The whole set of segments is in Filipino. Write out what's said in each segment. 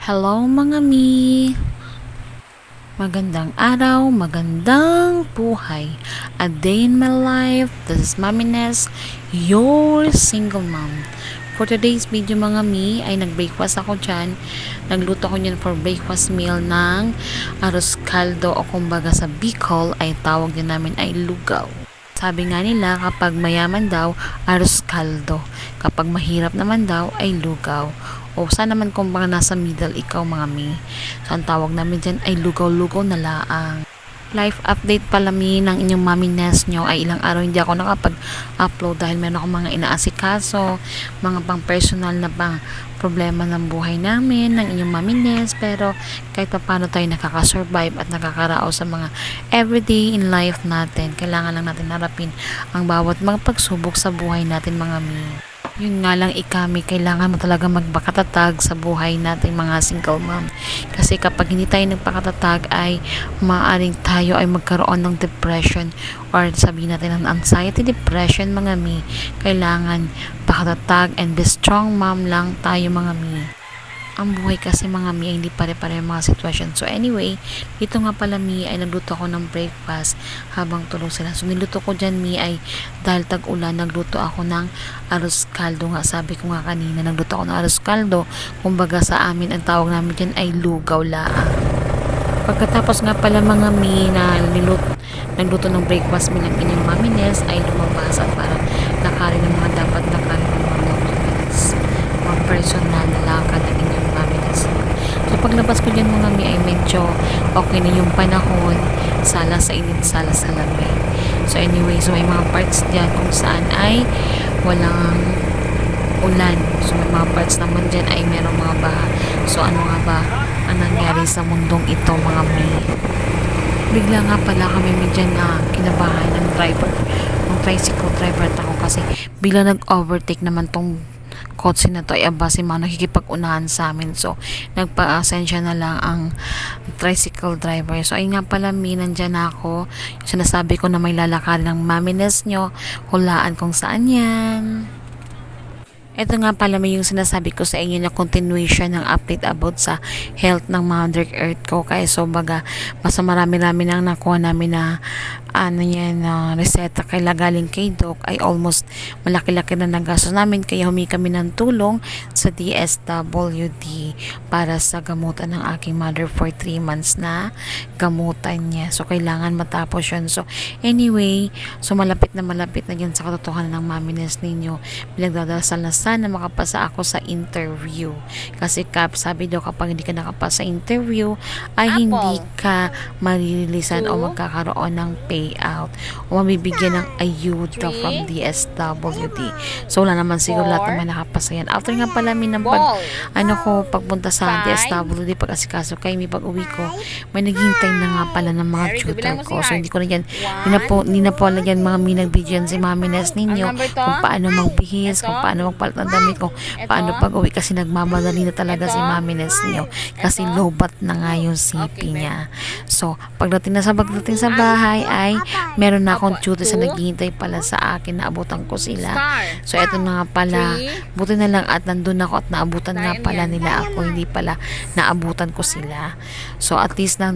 Hello mga mi! Magandang araw, magandang buhay. A day in my life, this is Mami Ness, your single mom. For today's video mga mi, ay nag-breakfast ako dyan. Nagluto ko niyan for breakfast meal ng arroz caldo o kumbaga sa Bicol ay tawag din namin ay lugaw. Sabi nga nila kapag mayaman daw, arroz caldo. Kapag mahirap naman daw ay lugaw. O saan naman kung baka nasa middle ikaw mga mi. So ang tawag namin dyan ay lugaw-lugaw na laang. Life update pala mi ng inyong mami Ness nyo ay ilang araw hindi ako nakapag-upload dahil meron akong mga inaasikaso, mga pang personal na pang problema ng buhay namin, ng inyong mami Ness, pero kahit pa paano tayo nakakasurvive at nakakaraos sa mga everyday in life natin, kailangan lang natin harapin ang bawat mga pagsubok sa buhay natin mga mi. Yun nga lang ikami, kailangan mo talaga magbakatatag sa buhay natin mga single mom. Kasi kapag hindi tayo nagpakatatag ay maaaring tayo ay magkaroon ng depression or sabihin natin ng anxiety depression mga mi. Kailangan pakatatag and be strong mom lang tayo mga mi ang buhay kasi mga mi ay hindi pare-pare mga sitwasyon. So anyway, dito nga pala mi ay nagluto ako ng breakfast habang tulog sila. So niluto ko dyan mi ay dahil tag-ulan, nagluto ako ng arroz caldo nga. Sabi ko nga kanina, nagluto ako ng arroz caldo. Kumbaga sa amin, ang tawag namin dyan ay lugaw laang. Pagkatapos nga pala mga mi na niluto, nagluto ng breakfast mi ng inyong mami Nels ay lumabas at para lakarin ng mga dapat lakarin ng mga documents. Mga personal na lakad ng inyong mami Nels. So paglabas ko dyan mga mi ay medyo okay na yung panahon. Sala sa init, sala sa lamig. So anyway, so may mga parts dyan kung saan ay walang ulan. So may mga parts naman dyan ay merong mga baha. So ano nga ba ang nangyari sa mundong ito mga mi? Bigla nga pala kami medyan na kinabahan ng driver, ng tricycle driver at ako kasi bigla nag-overtake naman tong kotse na to ay aba si Mano nakikipag-unahan sa amin. So nagpa-asensya na lang ang tricycle driver. So ayun nga pala mi nandyan ako. Yung sinasabi ko na may lalakarin ng mamines nyo. Hulaan kung saan yan. Ito nga pala may yung sinasabi ko sa inyo na continuation ng update about sa health ng Mother Earth ko. Kaya so baga, mas marami-rami nang nakuha namin na ano yan, na reseta kay galing kay Doc ay almost malaki-laki na nagastos namin. Kaya humingi kami ng tulong sa DSWD para sa gamutan ng aking mother for 3 months na gamutan niya. So kailangan matapos yun. So anyway, so malapit na malapit na yun sa katotohanan ng mamines ninyo. Pinagdadasal na sana makapasa ako sa interview. Kasi Kap, sabi daw kapag hindi ka nakapasa sa interview, ay Apple. hindi ka maririlisan o Two. magkakaroon ng payout o mabibigyan ng ayuda from DSWD. So wala naman siguro lahat naman nakapasa yan. After nga pala min ng pag, ano ko, pagpunta sa. DSWD, pag asikaso kay may pag uwi ko, may naghihintay na nga pala ng mga tutor ko. So hindi ko na yan, hindi na po, hindi na po lagyan mga minag-video yan si Mami Nes ninyo kung paano magbihis, kung paano magpalit ng damit, Ito? paano pag uwi kasi nagmamadali na talaga si Mami Nes ninyo kasi lobat na nga yung CP Okay, niya. So, pagdating na sa pagdating sa bahay ay meron na akong tutor sa naghihintay pala sa akin, naabutan ko sila. So, eto na nga pala. Buti na lang at nandun ako at naabutan nga pala nila ako. Hindi pala naabutan ko sila. So, at least na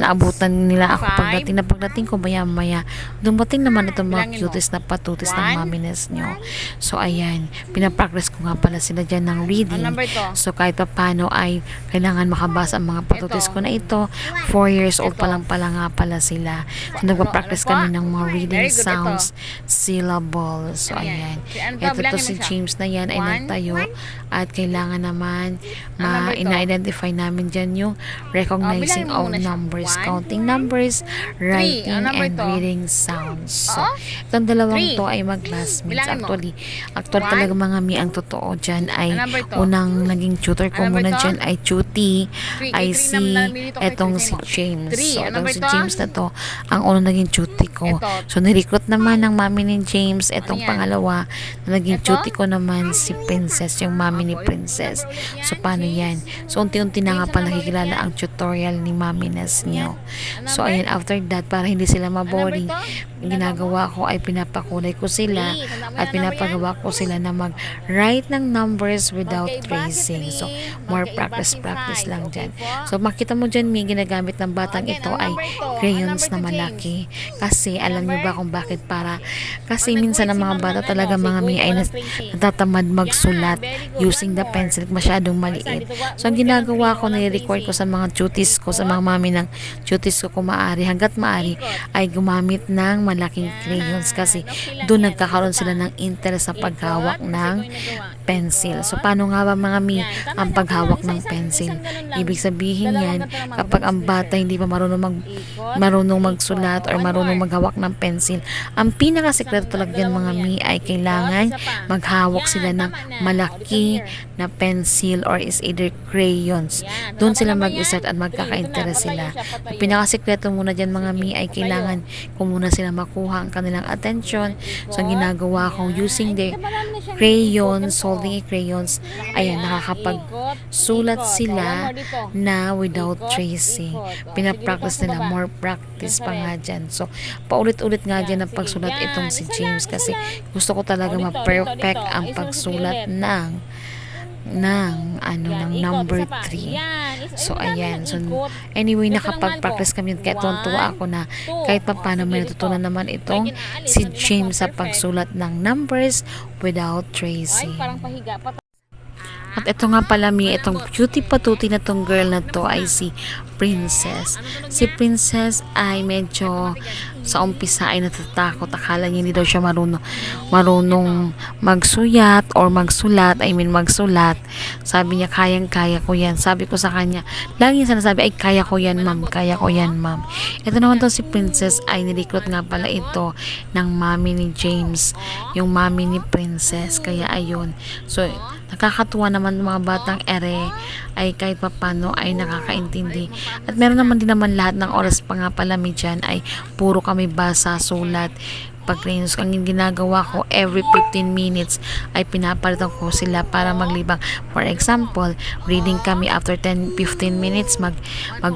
naabutan nila ako. Pagdating na pagdating ko, maya-maya, dumating naman itong mga cutest na patutis ng One. mamines nyo. So, ayan. Pinapractice ko nga pala sila dyan ng reading. So, kahit pa paano ay kailangan makabasa ang mga patutis ko na ito. 4 years old pa lang pala nga pala sila. So, nagpa-practice Ano po? kami ng mga reading sounds, syllables. So, Ano yan? ayan. Ano? Ito to si. James na yan ay nagtayo at kailangan naman Ano ma to? ina-identify namin dyan yung recognizing Oh, muna siya. numbers, counting numbers, writing, Ano number and reading sounds. So, Oo. itong dalawang to ay mag-classmates. Actually, actual talaga mga mi ang totoo dyan ay Ano to? unang naging tutor ko Ano muna dyan ay Chuti, ay si etong si. James. So, Ano number si? James na to, ang unang naging Chuti ko. Ito. So, nirecruit naman ng mami ni James. Etong yan? pangalawa, na naging Ito? Chuti ko naman si Princess, yung mami ni Princess. So, paano yan? So, unti-unti na nga pala nakikilala ang tutorial ni mami Nes nyo. So, ayan, after that, para hindi sila maboring, Ginagawa ko ay pinapakulay ko sila at pinapagawa ko sila na mag-write ng numbers without tracing. So, more practice-practice lang dyan. So, makita mo dyan, may ginagamit ng batang ito ay crayons na malaki. Kasi, alam niyo ba kung bakit para? Kasi minsan ang mga bata talaga mga mi ay natatamad magsulat using the pencil masyadong maliit. So, ang ginagawa ko, nire-record ko sa mga duties ko, sa mga mami ng duties ko kung maaari, hanggat maaari, ay gumamit ng malaking crayons kasi doon nagkakaroon sila ng interest sa paghawak ng pencil. So, paano nga ba mga mi ang paghawak ng pencil? Ibig sabihin yan, kapag ang bata hindi pa marunong mag marunong magsulat or marunong maghawak ng pencil, ang pinakasekreto talaga yan mga mi ay kailangan maghawak sila ng malaki na pencil or is either crayons. Doon sila mag-start at magkaka-interest sila. Ang pinakasekreto muna dyan mga mi ay kailangan ko muna sila makuha ang kanilang attention. So, ang ginagawa ko using the crayons, holding crayons, ayan, nakakapag-sulat sila na without tracing. Pinapractice nila, more practice pa nga dyan. So, paulit-ulit nga dyan ang pagsulat itong si James kasi gusto ko talaga ma-perfect ang pagsulat ng ng ano ng number 3. So ayan. So anyway nakapag-practice kami kaya tuwa ako na kahit pa paano may natutunan naman itong si James sa pagsulat ng numbers without tracing. At ito nga pala mi, itong cutie patuti na tong girl na to ay si Princess. Si Princess ay medyo sa umpisa ay natatakot. Akala niya hindi daw siya marunong, marunong magsuyat or magsulat. I mean magsulat. Sabi niya, kayang-kaya ko yan. Sabi ko sa kanya, lagi niya sinasabi, ay kaya ko yan ma'am, kaya ko yan ma'am. Ito naman to si Princess ay nirecruit nga pala ito ng mami ni James. Yung mami ni Princess. Kaya ayun. So, nakakatuwa naman mga batang ere ay kahit papano ay nakakaintindi. At meron naman din naman lahat ng oras pa nga pala mi dyan ay puro kami basa, sulat, pag trainers ang ginagawa ko every 15 minutes ay pinapalitan ko sila para maglibang. For example reading kami after 10 15 minutes mag mag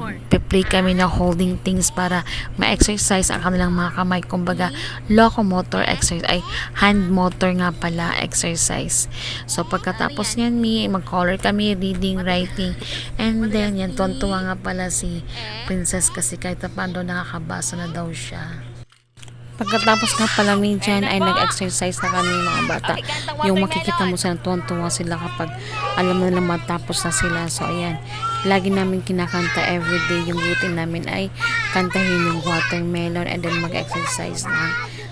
play kami ng holding things para ma-exercise ang kanilang mga kamay. Kumbaga locomotor exercise ay hand motor nga pala exercise. So pagkatapos niyan mi mag-color kami reading writing. And then yan tontuwa nga pala si princess kasi kahit pa paano nakakabasa na daw siya Pagkatapos nga pala dyan ay nag-exercise na kami mga bata. Yung makikita mo sa tuwan-tuwa sila kapag alam na lang matapos na sila. So ayan, lagi namin kinakanta everyday. Yung routine namin ay kantahin yung watermelon and then mag-exercise na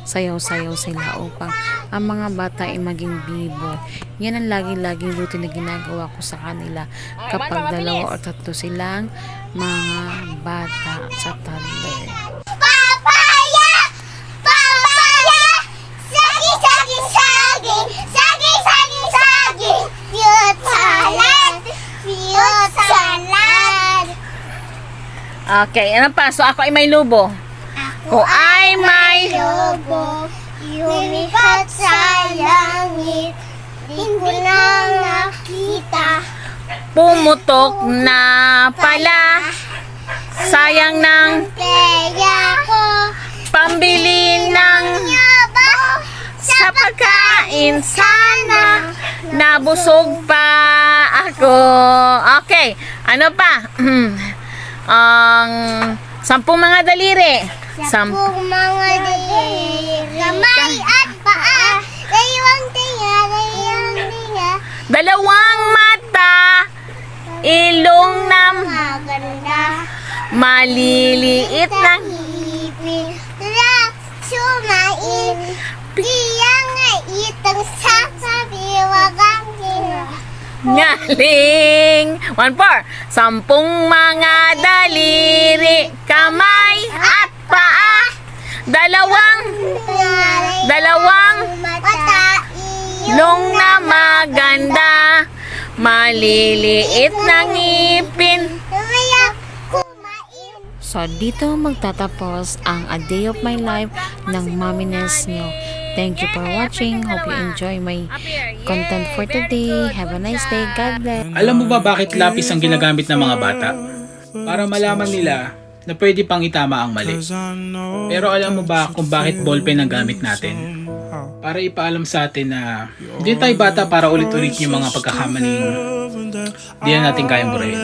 sayaw-sayaw sila upang ang mga bata ay maging bibo. Yan ang lagi-laging routine na ginagawa ko sa kanila kapag dalawa o tatlo silang mga bata sa toddler. Okay, ano pa? So ako ay may lubo. Ako ay may... Lobo, lumipat sa langit. Di ko na nakita. Pumutok na pala. Sayang ng Kaya ko, pambili ng sa pagkain sana. Nabusog pa ako. Okay, ano pa? Ang sampung mga daliri. Sam Sampung mga diri, kamay at paa, layawang tinga, layawang tinga, dalawang mata. Ilong na maganda, maliliit ng Galing! One more. Sampung mga daliri, kamay at paa. Dalawang, dalawang mata, long na maganda. Maliliit na ngipin. So, dito magtatapos ang A Day of My Life ng Mominess nyo. Thank you for watching. Hope you enjoy my content for today. Have a nice day. God bless. Alam mo ba bakit lapis ang ginagamit ng mga bata? Para malaman nila na pwede pang itama ang mali. Pero alam mo ba kung bakit ballpen ang gamit natin? Para ipaalam sa atin na hindi tayo bata para ulit-ulit yung mga pagkakamaling hindi na natin kayang burahin.